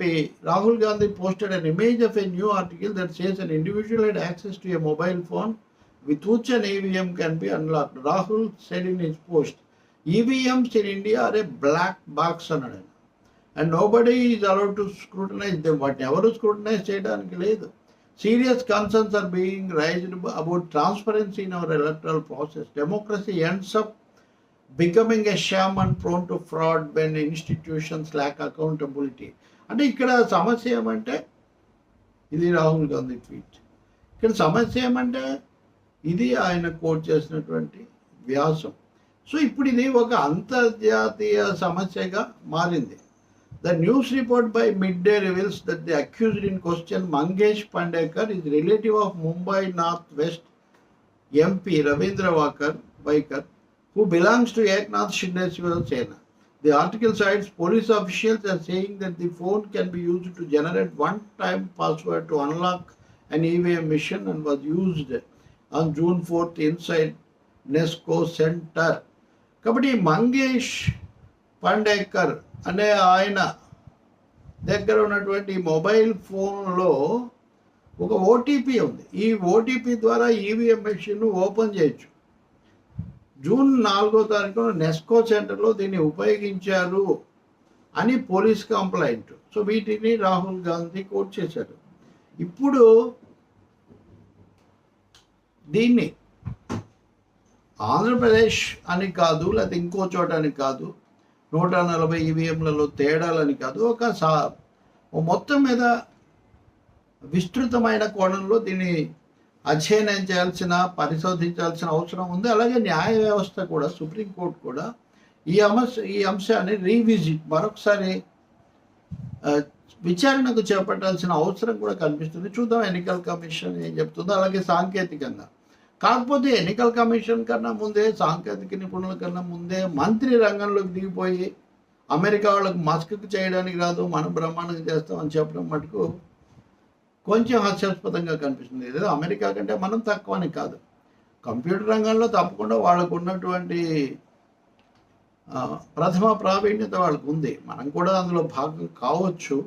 MP Rahul Gandhi posted an image of a new article that says an individual had access to a mobile phone with which an EVM can be unlocked. Rahul said in his post, EVMs in India are a black box అన్నాడు ఆయన. and nobody is allowed to scrutinize them. వాటిని ఎవరు scrutinise చేయడానికి లేదు serious concerns are being raised about transparency in our electoral process democracy ends up becoming a sham and prone to fraud when institutions lack accountability అంటే ఇక్కడ సమస్య ఏమంటే ఇది Rahul Gandhi tweet. ఇక్కడ సమస్య ఏమంటే ఇది ఆయన కోట్ చేసినటువంటి వ్యాసం. సో ఇప్పుడు ఇది ఒక అంతర్జాతీయ సమస్యగా మారింది. The news report by mid day reveals that the accused in question Mangesh Pandekar is relative of Mumbai north west MP Ravindra Waikar Waikar who belongs to Eknath Shinde Sena The article cites police officials as saying that the phone can be used to generate one-time password to unlock an EVM machine and was used on June 4th inside Nesco Center. కాబట్టి మంగేష్ పండేకర్ అనే ఆయన దగ్గర ఉన్నటువంటి mobile ఫోన్లో ఒక OTP ఉంది ఈ OTP ద్వారా ఈవీఎం మెషిన్ ఓపెన్ చేయొచ్చు జూన్ నాలుగో తారీఖున నెస్కో సెంటర్లో దీన్ని ఉపయోగించారు అని పోలీస్ కంప్లైంట్. సో వీటిని రాహుల్ గాంధీ కోర్ట్ చేశారు. ఇప్పుడు దీన్ని ఆంధ్రప్రదేశ్ అని కాదు లేకపోతే ఇంకో చోట అని కాదు నూట నలభై ఈవీఎంలలో తేడాలని కాదు ఒక సా మొత్తం మీద విస్తృతమైన కోణంలో దీన్ని అధ్యయనం చేయాల్సిన పరిశోధించాల్సిన అవసరం ఉంది. అలాగే న్యాయ వ్యవస్థ కూడా సుప్రీంకోర్టు కూడా ఈ అంశ ఈ అంశాన్ని రీవిజిట్ మరొకసారి విచారణకు చేపట్టాల్సిన అవసరం కూడా కనిపిస్తుంది. చూద్దాం ఎన్నికల కమిషన్ ఏం చెప్తుందో. అలాగే సాంకేతికంగా. కాకపోతే ఎన్నికల కమిషన్ కన్నా ముందే సాంకేతిక నిపుణుల కన్నా ముందే మంత్రి రంగంలోకి దిగిపోయి అమెరికా వాళ్ళకు మస్క్ చేయడానికి రాదు మనం బ్రహ్మాండంగా చేస్తామని చెప్పడం మటుకు కొంచెం హాస్యాస్పదంగా కనిపిస్తుంది. ఏదో అమెరికా కంటే మనం తక్కువ అని కాదు. కంప్యూటర్ రంగంలో తప్పకుండా వాళ్ళకు ఉన్నటువంటి ప్రథమ ప్రావీణ్యత వాళ్ళకు ఉంది మనం కూడా అందులో భాగం కావచ్చు.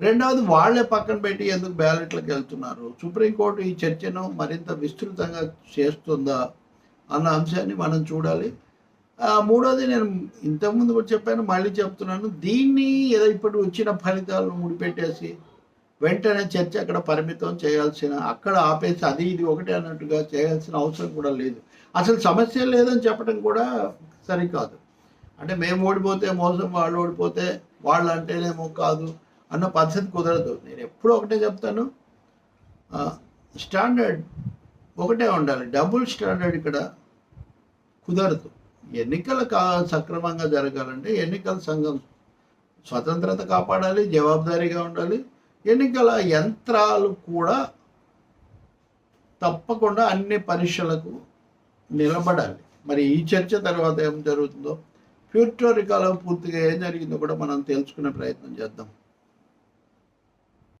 రెండవది వాళ్ళే పక్కన పెట్టి ఎందుకు బ్యాలెట్లకు వెళ్తున్నారు? సుప్రీంకోర్టు ఈ చర్చను మరింత విస్తృతంగా చేస్తుందా అన్న అంశాన్ని మనం చూడాలి. మూడవది మూడోది నేను ఇంతకుముందు కూడా చెప్పాను మళ్ళీ చెప్తున్నాను. దీన్ని ఏదో ఇప్పుడు వచ్చిన ఫలితాలను ముడిపెట్టేసి వెంటనే చర్చ అక్కడ పరిమితం చేయాల్సిన అక్కడ ఆపేసి అది ఇది ఒకటే అన్నట్టుగా చేయాల్సిన అవసరం కూడా లేదు. అసలు సమస్య లేదని చెప్పడం కూడా సరికాదు. అంటే మేము ఓడిపోతే మోసం వాళ్ళు ఓడిపోతే వాళ్ళు అంటేనేమో కాదు అన్న పద్ధతి కుదరదు. నేను ఎప్పుడు ఒకటే చెప్తాను. స్టాండర్డ్ ఒకటే ఉండాలి. డబుల్ స్టాండర్డ్ ఇక్కడ కుదరదు. ఎన్నికలు కా సక్రమంగా జరగాలంటే ఎన్నికల సంఘం స్వతంత్రత కాపాడాలి జవాబుదారీగా ఉండాలి. ఎన్నికల యంత్రాలు కూడా తప్పకుండా అన్ని పరీక్షలకు నిలబడాలి. మరి ఈ చర్చ తర్వాత ఏం జరుగుతుందో ఫ్యూటోరికాలో పూర్తిగా ఏం జరిగిందో కూడా మనం తెలుసుకునే ప్రయత్నం చేద్దాం.